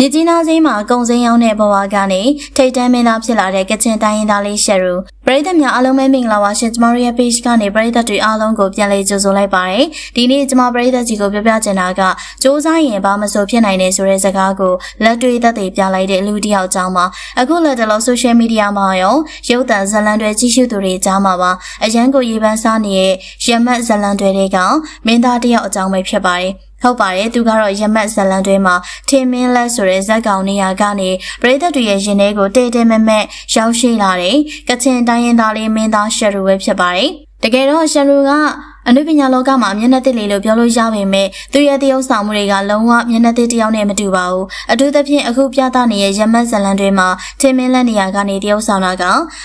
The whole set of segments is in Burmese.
မြစ်ကြီးနားစင်းမှာကုံစင်းရောက်တဲ့ဘဝကနေထိတ်တန်းမင်းသားဖြစ်လာတဲ့ကချင်တိုင်းရင်းသားလေးရှယ်ရူပရိသတ်များအားလုံးပဲမင်္ဂလာပါရှင်ကျမတို့ရဲ့ page ကနေပရိသတ်တွေအားလုံးကိုပြန်လည်ကြိုဆိုလိုက်ပါတယ်ဒီနေ့ကျမပရိသတ်ကြီးကိုပြောပြချင်တာကစ조사ရင်ဘာမဆိုဖြစ်နိုင်တယ်ဆိုတဲ့စကားကိုလက်တွေ့သက်သေပြလိုက်တဲ့လူတစ်ယောက်ကြောင်းမှာအခုလက်တလော social media မှာရောရုပ်သံဇာတ်လမ်းတွေကြီးစုသူတွေကြားမှာပါအရန်ကိုရေပန်းစားနေတဲ့ရမတ်ဇာတ်လမ်းတွေကမင်းသားတစ်ယောက်အကြောင်းပဲဖြစ်ပါတယ် ဟုတ်ပါတယ်သူကတော့ရမတ်ဇလန်တွဲမှာထင်းမင်းလက်ဆိုတဲ့ဇက်ကောင်နေရာကနေပရိသတ်တွေရဲ့ရင်ထဲကိုတေးတေးမမက်ရောက်ရှိလာတယ်ကချင်တိုင်းရင်းသားလေးမင်းသားရှယ်ရူပဲဖြစ်ပါတယ်တကယ်တော့ရှယ်ရူက အနုပညာလောကမှာမျက်နှာသစ်လေးလို့ပြောလို့ရပေမဲ့သူရဲ့တရုပ်ဆောင်မှုတွေကလုံးဝမျက်နှာသစ်တစ်ယောက်နဲ့မတူပါဘူးအထူးသဖြင့်အခုပြသနေတဲ့ရမတ်ဇလန်တွေမှာထင်းမင်းလက်နေရာကနေတရုပ်ဆောင်တာက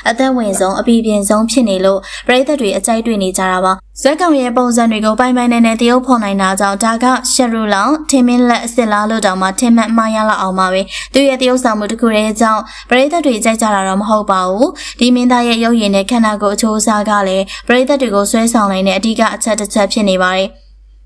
အသက်ဝင်ဆုံးအပြည့်ပြင်းဆုံးဖြစ်နေလို့ပရိသတ်တွေအကြိုက်တွေ့နေကြတာပါဇက်ကောင်ရဲ့ပုံစံတွေကိုပိုင်ပိုင်နဲ့နဲ့တရုပ်ဖော်နိုင်တာကြောင့်ဒါကရှယ်ရူလောင်ထင်းမင်းလက်အစ်စ်လားလို့တောင်မှထင်မှတ်မှားရလောက်အောင်ပါပဲသူရဲ့တရုပ်ဆောင်မှုတစ်ခုတည်းကြောင့်ပရိသတ်တွေကြိုက်ကြတာတော့မဟုတ်ပါဘူးဒီမင်းသားရဲ့ရုပ်ရည်နဲ့ခန္ဓာကိုယ်အချိုးအစားကလည်းပရိသတ်တွေကိုဆွဲဆောင်နိုင်တဲ့အဓိကအချက်တစ်ချက်ဖြစ်နေပါတယ်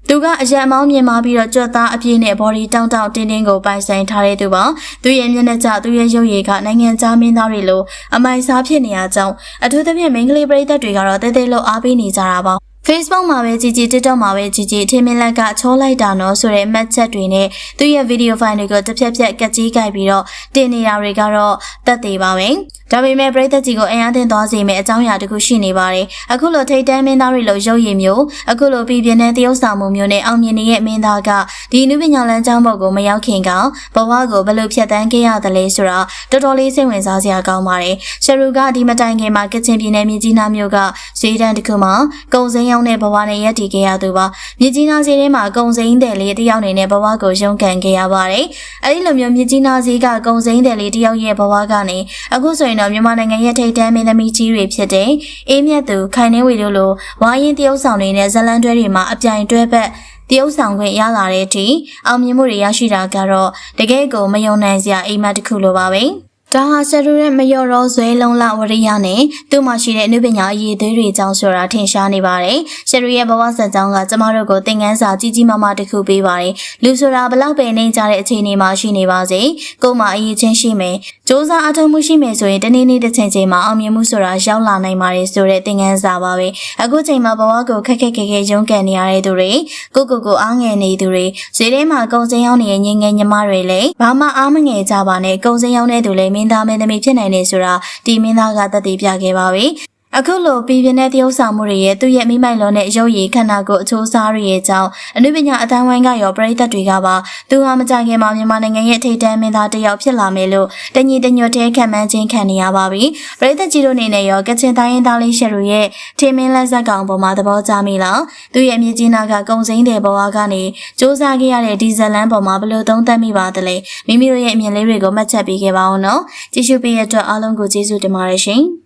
သူကအရန်မောင်းမြင်မာပြီးတော့ကြွက်သားအပြည့်နဲ့ body တောင်းတောင်းတင်းတင်းကိုပိုင်ဆိုင်ထားတဲ့သူပါသူရဲ့မျက်နှာကျသူရဲ့ရုပ်ရည်ကနိုင်ငံခြားမင်းသားတွေလိုအမိုင်စားဖြစ်နေရကြောင်းအထူးသဖြင့်မိန်းကလေးပရိသတ်တွေကတော့တဲတဲလို့အားပေးနေကြတာပါ Facebook မှာပဲကြည်ကြည် TikTok မှာပဲကြည်ကြည်အထင်မင်းလက်ကချောလိုက်တာနော်ဆိုတဲ့မှတ်ချက်တွေနဲ့သူ့ရဲ့ဗီဒီယိုဖိုင်တွေကိုတစ်ဖြက်ဖြက်ကကြီးကြိုက်ပြီးတော့တင်နေတာတွေကတော့တက်သေးပါပဲ။ဒါပေမဲ့ပရိသတ်ကြီးကိုအယမ်းတင်သွားစေမယ့်အကြောင်းအရာတစ်ခုရှိနေပါတယ်။အခုလိုထိတ်တန်းမင်းသားတွေလိုရုပ်ရည်မျိုးအခုလိုပြည်ပြင်းတဲ့တရုပ်ဆောင်မှုမျိုးနဲ့အောင်မြင်နေတဲ့မင်းသားကဒီနုပညာလမ်းကြောင်းဘက်ကိုမရောက်ခင်ကဘဝကိုဘယ်လိုဖြတ်တန်းခဲ့ရသလဲဆိုတာတော်တော်လေးစိတ်ဝင်စားစရာကောင်းပါတယ်။ရှယ်ရူကဒီမတိုင်ခင်မှာကချင်ပြည်နယ်မြကြီးနားမြို့ကဈေးတန်းတစ်ခုမှာကုံစင်းရောင်းတဲ့ဘဝနဲ့ရက်တည်ခဲ့ရသူပါမြကြီးနားဈေးထဲမှာကုံစိမ်းတယ်လေးတယောက်နေနဲ့ဘဝကိုရုန်းကန်ခဲ့ရပါတယ်အဲဒီလိုမျိုးမြကြီးနားဈေးကကုံစိမ်းတယ်လေးတယောက်ရဲ့ဘဝကနေအခုဆိုရင်တော့မြန်မာနိုင်ငံရဲ့ထိပ်တန်းမင်းသမီးကြီးတွေဖြစ်တဲ့အေးမြတ်သူခိုင်နှင်းဝေတို့လိုဝိုင်းရင်တရုပ်ဆောင်တွေနဲ့ဇလန်တွဲတွေမှာအပြိုင်တွဲဘက်တရုပ်ဆောင်ခွင့်ရလာတဲ့အထိအောင်မြင်မှုတွေရရှိတာကတော့တကယ်ကိုမယုံနိုင်စရာအိမ်မက်တစ်ခုလိုပါပဲ။ ဒါဟာဆရူရဲ့မလျော်တော့ဇွဲလုံးလဝရိယနဲ့သူ့မှာရှိတဲ့အနုပညာအရေးသေးတွေအကြောင်းဆိုတာထင်ရှားနေပါတယ်။ဆရူရဲ့ဘဝဆက်ကြောင်းကကျမတို့ကိုသင်ခန်းစာကြီးကြီးမားမားတစ်ခုပေးပါတယ်။လူဆိုတာဘလောက်ပဲနေကြတဲ့အခြေအနေမှာရှိနေပါစေ။ကိုယ်မှာအရေးချင်းရှိမယ်။စ조사အထောက်မှုရှိမယ်ဆိုရင်တနေ့နေ့တစ်ချိန်ချိန်မှာအောင်မြင်မှုဆိုတာရောက်လာနိုင်ပါတယ်ဆိုတဲ့သင်ခန်းစာပါပဲ။အခုချိန်မှာဘဝကိုခက်ခက်ခဲခဲရုန်းကန်နေရတဲ့သူတွေကိုကိုကိုအားငယ်နေသူတွေဈေးထဲမှာကုံစင်းရောက်နေတဲ့ငငယ်ညီမတွေလည်းဘာမှအားမငယ်ကြပါနဲ့ကုံစင်းရောက်တဲ့သူလည်းမင်းသားမင်းသမီးဖြစ်နိုင်တယ်ဆိုတာဒီမင်းသားကသက်သေပြခဲ့ပါပြီ အခုလိုပြည်ပြင်းတဲ့တရုပ်ဆောင်မှုတွေရဲ့သူ့ရဲ့မိမိုင်လုံးနဲ့ရုပ်ရည်ခန္ဓာကိုယ်အချိုးစားတွေရဲ့ကြောင့်အနုပညာအတန်းဝိုင်းကရောပရိသတ်တွေကပါသူဟာမကြခင်မှာမြန်မာနိုင်ငံရဲ့ထိပ်တန်းမင်းသားတစ်ယောက်ဖြစ်လာမယ်လို့တညီတညွတ်တဲ့ခံမှန်းခြင်းခံနေရပါပြီပရိသတ်ကြီးတို့အနေနဲ့ရောကချင်တိုင်းရင်းသားလေးရှယ်ရူရဲ့ထင်းမင်းလက်ဆက်ကောင်ပေါ်မှာသဘောကျမိလားသူ့ရဲ့မြေကြီးနာကကုံစိမ့်တဲ့ဘဝကနေစူးစမ်းခဲ့ရတဲ့ဒီဇလန်ပေါ်မှာဘယ်လိုသုံးသပ်မိပါသလဲမိမိတို့ရဲ့အမြင်လေးတွေကိုမှတ်ချက်ပေးခဲ့ပါဦးနော်ကြည့်ရှုပေးရတဲ့အတွက်အားလုံးကိုကျေးဇူးတင်ပါတယ်ရှင်